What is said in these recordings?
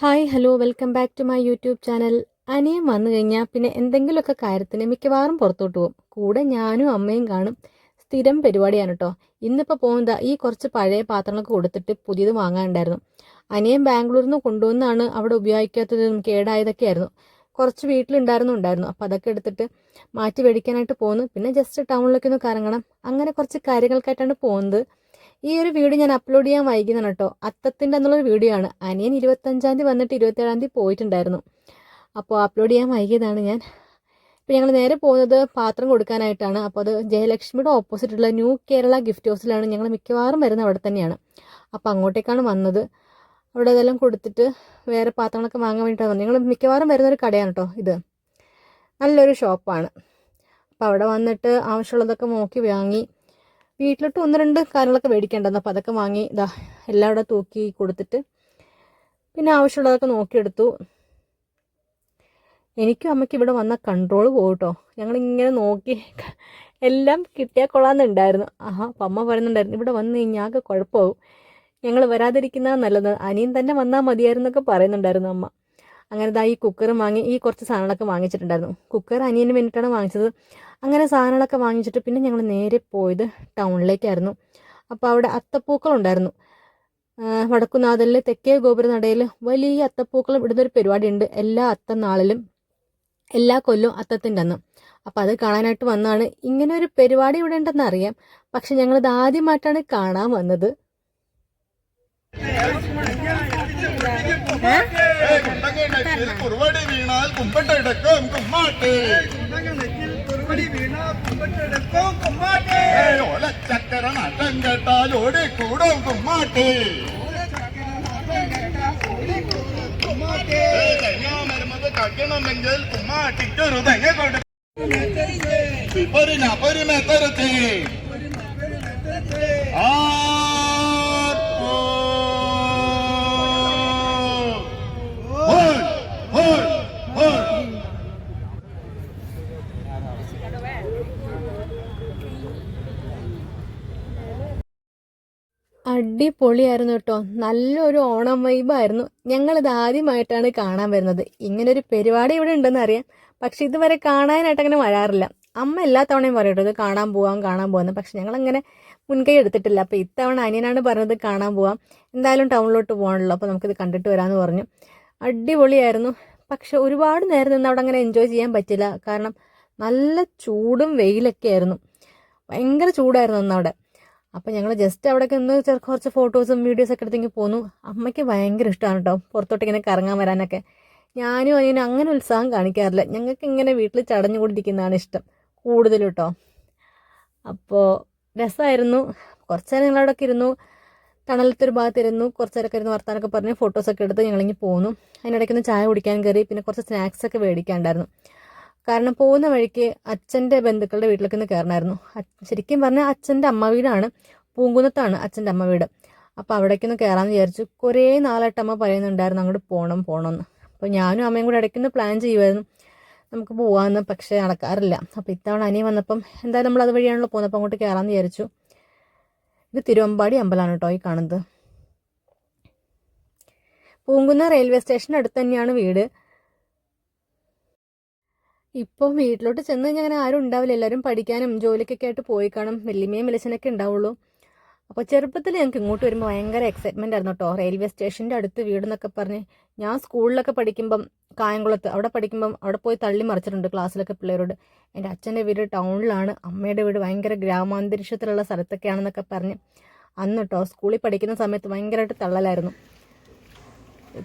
Hi hello welcome back to my YouTube channel അനിയം വന്നു കഴിഞ്ഞാൽ പിന്നെ എന്തെങ്കിലുമൊക്കെ കാര്യത്തിന് മിക്കവാറും പുറത്തോട്ട് പോകും. കൂടെ ഞാനും അമ്മയും കാണും സ്ഥിരം പരിപാടിയാണ് കേട്ടോ ഇന്നിപ്പോൾ പോകുന്നത് ഈ കുറച്ച് പഴയ പാത്രങ്ങളൊക്കെ കൊടുത്തിട്ട് പുതിയത് വാങ്ങാനുണ്ടായിരുന്നു. അനിയം ബാംഗ്ലൂരിൽ നിന്ന് കൊണ്ടുവന്നാണ് അവിടെ ഉപയോഗിക്കാത്തതും കേടായതൊക്കെ ആയിരുന്നു കുറച്ച് വീട്ടിലുണ്ടായിരുന്നു ഉണ്ടായിരുന്നു. അപ്പോൾ അതൊക്കെ എടുത്തിട്ട് മാറ്റി മേടിക്കാനായിട്ട് പോകുന്നു പിന്നെ ജസ്റ്റ് ടൗണിലേക്ക് ഒന്ന് കറങ്ങണം. അങ്ങനെ കുറച്ച് കാര്യങ്ങൾക്കായിട്ടാണ് പോകുന്നത് ഈ ഒരു വീഡിയോ ഞാൻ അപ്ലോഡ് ചെയ്യാൻ വൈകുന്നതാണ് കേട്ടോ അത്തത്തിന്റെ എന്നുള്ളൊരു വീഡിയോ ആണ്. അനിയൻ ഇരുപത്തഞ്ചാം തീയതി വന്നിട്ട് ഇരുപത്തേഴാം തീയതി പോയിട്ടുണ്ടായിരുന്നു. അപ്പോൾ അപ്ലോഡ് ചെയ്യാൻ വൈകിയതാണ് ഞാൻ. ഇപ്പം ഞങ്ങൾ നേരെ പോകുന്നത് പാത്രം കൊടുക്കാനായിട്ടാണ്. അപ്പോൾ അത് ജയലക്ഷ്മിയുടെ ഓപ്പോസിറ്റുള്ള ന്യൂ കേരള ഗിഫ്റ്റ് ഹൗസിലാണ് ഞങ്ങൾ മിക്കവാറും വരുന്നത് അവിടെ തന്നെയാണ്. അപ്പോൾ അങ്ങോട്ടേക്കാണ് വന്നത്. അവിടെ അതെല്ലാം കൊടുത്തിട്ട് വേറെ പാത്രങ്ങളൊക്കെ വാങ്ങാൻ വേണ്ടിയിട്ടാണ് വന്നത്. ഞങ്ങൾ മിക്കവാറും വരുന്നൊരു കടയാണ് കേട്ടോ ഇത്. നല്ലൊരു ഷോപ്പാണ് അപ്പോൾ അവിടെ വന്നിട്ട് ആവശ്യമുള്ളതൊക്കെ നോക്കി വാങ്ങി. വീട്ടിലോട്ട് ഒന്ന് രണ്ട് കാര്യങ്ങളൊക്കെ മേടിക്കേണ്ടതെന്ന് അപ്പോൾ അതൊക്കെ വാങ്ങി ഇതാ എല്ലാം ഇവിടെ തൂക്കി കൊടുത്തിട്ട് പിന്നെ ആവശ്യമുള്ളതൊക്കെ നോക്കിയെടുത്തു. എനിക്കും അമ്മയ്ക്ക് ഇവിടെ വന്ന കൺട്രോൾ പോകട്ടോ ഞങ്ങളിങ്ങനെ നോക്കി എല്ലാം കിട്ടിയാൽ കൊള്ളാമെന്നുണ്ടായിരുന്നു. ആഹാ അപ്പം അമ്മ പറയുന്നുണ്ടായിരുന്നു ഇവിടെ വന്നു കഴിഞ്ഞാൽ കുഴപ്പമാവും. ഞങ്ങൾ വരാതിരിക്കുന്ന നല്ലത്. അനിയൻ തന്നെ വന്നാൽ മതിയായിരുന്നൊക്കെ പറയുന്നുണ്ടായിരുന്നു അമ്മ. അങ്ങനെ ഈ കുക്കറും വാങ്ങി ഈ കുറച്ച് സാധനങ്ങളൊക്കെ വാങ്ങിച്ചിട്ടുണ്ടായിരുന്നു. കുക്കർ അനിയന് വേണ്ടിയിട്ടാണ് വാങ്ങിച്ചത്. അങ്ങനെ സാധനങ്ങളൊക്കെ വാങ്ങിച്ചിട്ട് പിന്നെ ഞങ്ങൾ നേരെ പോയത് ടൗണിലേക്കായിരുന്നു. അപ്പോൾ അവിടെ അത്തപ്പൂക്കളുണ്ടായിരുന്നു. വടക്കുനാഥലിൽ തെക്കേ ഗോപുരനടയിൽ വലിയ അത്തപ്പൂക്കളം ഇടുന്നൊരു പരിപാടിയുണ്ട്. എല്ലാ അത്തനാളിലും എല്ലാ കൊല്ലവും അത്തത്തിന്റെ അന്ന്. അപ്പോൾ അത് കാണാനായിട്ട് വന്നാണ്. ഇങ്ങനെ ഒരു പരിപാടി ഇവിടെ ഉണ്ടെന്ന് അറിയാം. പക്ഷെ ഞങ്ങളിത് ആദ്യമായിട്ടാണ് കാണാൻ വന്നത്. കുറുവടി വീണാൽ കുമ്പട്ടെടുക്കും കുമ്മാട്ടി. നട്ടം കേട്ടാൽ ഓടിക്കൂടും കുമ്മാട്ടി. തെങ്ങാമരുമത് കഴിക്കണമെങ്കിൽ കുമ്മാട്ടിക്കൊരു തെങ്ങ കൊടുക്കും. പൊരിഞ്ഞ പൊരിമെത്തരുത്തി ഹോയ് അടിപൊളിയായിരുന്നു കേട്ടോ. നല്ലൊരു ഓണം വൈബായിരുന്നു ഞങ്ങളിത് ആദ്യമായിട്ടാണ് കാണാൻ വരുന്നത്. ഇങ്ങനൊരു പരിപാടി ഇവിടെ ഉണ്ടെന്ന് അറിയാം. പക്ഷെ ഇതുവരെ കാണാനായിട്ട് അങ്ങനെ വരാറില്ല. അമ്മ എല്ലാ തവണയും പറയും കേട്ടോ ഇത് കാണാൻ പോവാം കാണാൻ പോവാന്ന് പക്ഷെ ഞങ്ങൾ ഞങ്ങളങ്ങനെ മുൻകൈ എടുത്തിട്ടില്ല. അപ്പോൾ ഇത്തവണ അനിയനാണ് പറഞ്ഞത് കാണാൻ പോവാം. എന്തായാലും ടൗണിലോട്ട് പോകണല്ലോ അപ്പോൾ നമുക്കിത് കണ്ടിട്ട് വരാമെന്ന് പറഞ്ഞു. അടിപൊളിയായിരുന്നു. പക്ഷെ ഒരുപാട് നേരം നിന്ന് അവിടെ അങ്ങനെ എൻജോയ് ചെയ്യാൻ പറ്റില്ല. കാരണം നല്ല ചൂടും വെയിലൊക്കെ ആയിരുന്നു. ഭയങ്കര ചൂടായിരുന്നു അന്ന് അവിടെ. അപ്പോൾ ഞങ്ങൾ ജസ്റ്റ് അവിടെ ഒന്ന് കുറച്ച് ഫോട്ടോസും വീഡിയോസ് ഒക്കെ എടുത്തെങ്കിൽ പോന്നു. അമ്മയ്ക്ക് ഭയങ്കര ഇഷ്ടമാണ് കേട്ടോ പുറത്തോട്ട് ഇങ്ങനെ കറങ്ങാൻ വരാനൊക്കെ. ഞാനും അതിന് അങ്ങനെ ഉത്സാഹം കാണിക്കാറില്ല. ഞങ്ങൾക്ക് ഇങ്ങനെ വീട്ടിൽ ചടഞ്ഞുകൊണ്ടിരിക്കുന്നതാണ് ഇഷ്ടം. കൂടുതലും കേട്ടോ അപ്പോൾ രസമായിരുന്നു കുറച്ച് നേരം ഞങ്ങളവിടെയൊക്കെ ഇരുന്നു. തണലത്തൊരു ഭാഗത്തിരുന്നു കുറച്ച് നേരമൊക്കെ ഇരുന്ന് വർത്താനൊക്കെ പറഞ്ഞ് ഫോട്ടോസൊക്കെ എടുത്ത് ഞങ്ങളിങ്ങനെ പോന്നു. അതിനിടയ്ക്ക് ഒന്ന് ചായ കുടിക്കാൻ കയറി. പിന്നെ കുറച്ച് സ്നാക്സൊക്കെ മേടിക്കാണ്ടായിരുന്നു. കാരണം പോകുന്ന വഴിക്ക് അച്ഛന്റെ ബന്ധുക്കളുടെ വീട്ടിലേക്ക് ഒന്ന് കയറണമായിരുന്നു ശരിക്കും പറഞ്ഞാൽ അച്ഛന്റെ അമ്മ വീടാണ്. പൂങ്കുന്നത്താണ് അച്ഛന്റെ അമ്മ വീട്. അപ്പോൾ അവിടേക്കൊന്ന് കയറാമെന്ന് വിചാരിച്ചു. കുറേ നാളായിട്ട് അമ്മ പറയുന്നുണ്ടായിരുന്നു അങ്ങോട്ട് പോകണം പോകണം എന്ന് അപ്പോൾ ഞാനും അമ്മയും കൂടെ ഇടയ്ക്കൊന്ന് പ്ലാൻ ചെയ്യുമായിരുന്നു നമുക്ക് പോകാമെന്ന് പക്ഷേ നടക്കാറില്ല. അപ്പോൾ ഇത്തവണ അനിയൻ വന്നപ്പം എന്തായാലും നമ്മൾ അതുവഴിയാണല്ലോ പോകുന്നത്. അപ്പോൾ അങ്ങോട്ട് കയറാമെന്ന് വിചാരിച്ചു. ഇത് തിരുവമ്പാടി അമ്പലമാണ് കേട്ടോ ഈ കാണുന്നത്. പൂങ്കുന്ന റെയിൽവേ സ്റ്റേഷന്റെ അടുത്ത് തന്നെയാണ് വീട്. ഇപ്പം വീട്ടിലോട്ട് ചെന്ന് കഴിഞ്ഞാൽ അങ്ങനെ ആരും ഉണ്ടാവില്ല. എല്ലാവരും പഠിക്കാനും ജോലിക്കൊക്കെ ആയിട്ട് പോയി കാണും. വലിയമ്മയും വെളിച്ചനൊക്കെ ഉണ്ടാവുള്ളൂ. അപ്പോൾ ചെറുപ്പത്തിൽ ഞങ്ങൾക്ക് ഇങ്ങോട്ട് വരുമ്പോൾ ഭയങ്കര എക്സൈറ്റ്മെന്റ് ആയിരുന്നു കേട്ടോ റെയിൽവേ സ്റ്റേഷന്റെ അടുത്ത് വീടെന്നൊക്കെ പറഞ്ഞ് ഞാൻ സ്കൂളിലൊക്കെ പഠിക്കുമ്പം കായംകുളത്ത് അവിടെ പഠിക്കുമ്പം അവിടെ പോയി തള്ളി മറിച്ചിട്ടുണ്ട് ക്ലാസ്സിലൊക്കെ പിള്ളേരോട്. എന്റെ അച്ഛന്റെ വീട് ടൗണിലാണ്. അമ്മയുടെ വീട് ഭയങ്കര ഗ്രാമാന്തരീക്ഷത്തിലുള്ള സ്ഥലത്തൊക്കെയാണെന്നൊക്കെ പറഞ്ഞ് അന്ന് കേട്ടോ സ്കൂളിൽ പഠിക്കുന്ന സമയത്ത് ഭയങ്കരമായിട്ട് തള്ളലായിരുന്നു.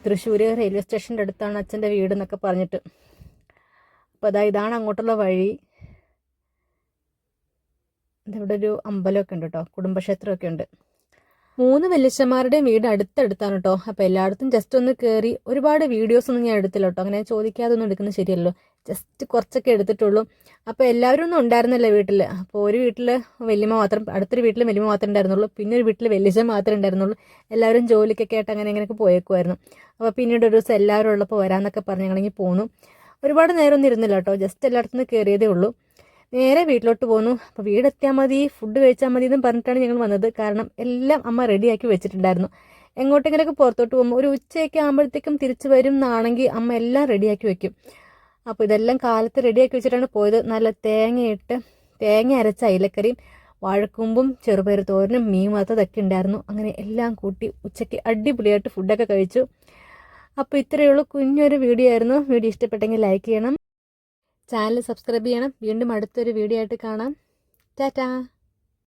തൃശ്ശൂർ റെയിൽവേ സ്റ്റേഷന്റെ അടുത്താണ് അച്ഛന്റെ വീട് എന്നൊക്കെ പറഞ്ഞിട്ട്. അപ്പോൾ അതാ ഇതാണ് അങ്ങോട്ടുള്ള വഴി. ഇവിടെ ഒരു അമ്പലമൊക്കെ ഉണ്ട് കേട്ടോ കുടുംബക്ഷേത്രമൊക്കെ ഉണ്ട്. മൂന്ന് വല്യച്ഛന്മാരുടെയും വീട് അടുത്തെടുത്താണ് കേട്ടോ അപ്പോൾ എല്ലായിടത്തും ജസ്റ്റ് ഒന്ന് കയറി ഒരുപാട് വീഡിയോസ് ഒന്നും ഞാൻ എടുത്തില്ല കേട്ടോ അങ്ങനെ ചോദിക്കാതെ ഒന്നും എടുക്കുന്നത് ശരിയല്ലോ ജസ്റ്റ് കുറച്ചൊക്കെ എടുത്തിട്ടുള്ളൂ. അപ്പോൾ എല്ലാവരും ഒന്നും ഉണ്ടായിരുന്നില്ല വീട്ടിൽ അപ്പോൾ ഒരു വീട്ടിൽ വലിയമ്മ മാത്രം അടുത്തൊരു വീട്ടിൽ വലിയമ്മ മാത്രമേ ഉണ്ടായിരുന്നുള്ളൂ. പിന്നെ ഒരു വീട്ടിൽ വലിയച്ഛൻ മാത്രമേ ഉണ്ടായിരുന്നുള്ളൂ. എല്ലാവരും ജോലിക്കൊക്കെ ആയിട്ട് അങ്ങനെ അങ്ങനെയൊക്കെ പോയേക്കുമായിരുന്നു അപ്പോൾ പിന്നീട് ഒരു ദിവസം എല്ലാവരും ഉള്ളപ്പോൾ വരാമെന്നൊക്കെ പറഞ്ഞ് ഞങ്ങളിങ്ങനെ പോന്നു. ഒരുപാട് നേരം ഒന്നും ഇരുന്നില്ല കേട്ടോ ജസ്റ്റ് എല്ലായിടത്തും നിന്ന് കയറിയതേ ഉള്ളൂ. നേരെ വീട്ടിലോട്ട് പോന്നു. അപ്പോൾ വീടെത്തിയാൽ മതി ഫുഡ് കഴിച്ചാൽ മതി എന്നും പറഞ്ഞിട്ടാണ് ഞങ്ങൾ വന്നത്. കാരണം എല്ലാം അമ്മ റെഡിയാക്കി വെച്ചിട്ടുണ്ടായിരുന്നു. എങ്ങോട്ടെങ്കിലൊക്കെ പുറത്തോട്ട് പോകുമ്പോൾ ഒരു ഉച്ചയൊക്കെ ആകുമ്പോഴത്തേക്കും തിരിച്ചു വരും എന്നാണെങ്കിൽ അമ്മ എല്ലാം റെഡിയാക്കി വെക്കും. അപ്പോൾ ഇതെല്ലാം കാലത്ത് റെഡിയാക്കി വെച്ചിട്ടാണ് പോയത്. നല്ല തേങ്ങയിട്ട് തേങ്ങ അരച്ച അയിലക്കറിയും വാഴക്കൂമ്പും ചെറുപയർ തോരനും മീൻ വറുത്തതൊക്കെ ഉണ്ടായിരുന്നു. അങ്ങനെ എല്ലാം കൂട്ടി ഉച്ചയ്ക്ക് അടിപൊളിയായിട്ട് ഫുഡൊക്കെ കഴിച്ചു. അപ്പോൾ ഇത്രയേ ഉള്ളൂ. കുഞ്ഞൊരു വീഡിയോ ആയിരുന്നു. വീഡിയോ ഇഷ്ടപ്പെട്ടെങ്കിൽ ലൈക്ക് ചെയ്യണം. ചാനൽ സബ്സ്ക്രൈബ് ചെയ്യണം. വീണ്ടും അടുത്തൊരു വീഡിയോ ആയിട്ട് കാണാം. ടാറ്റാ.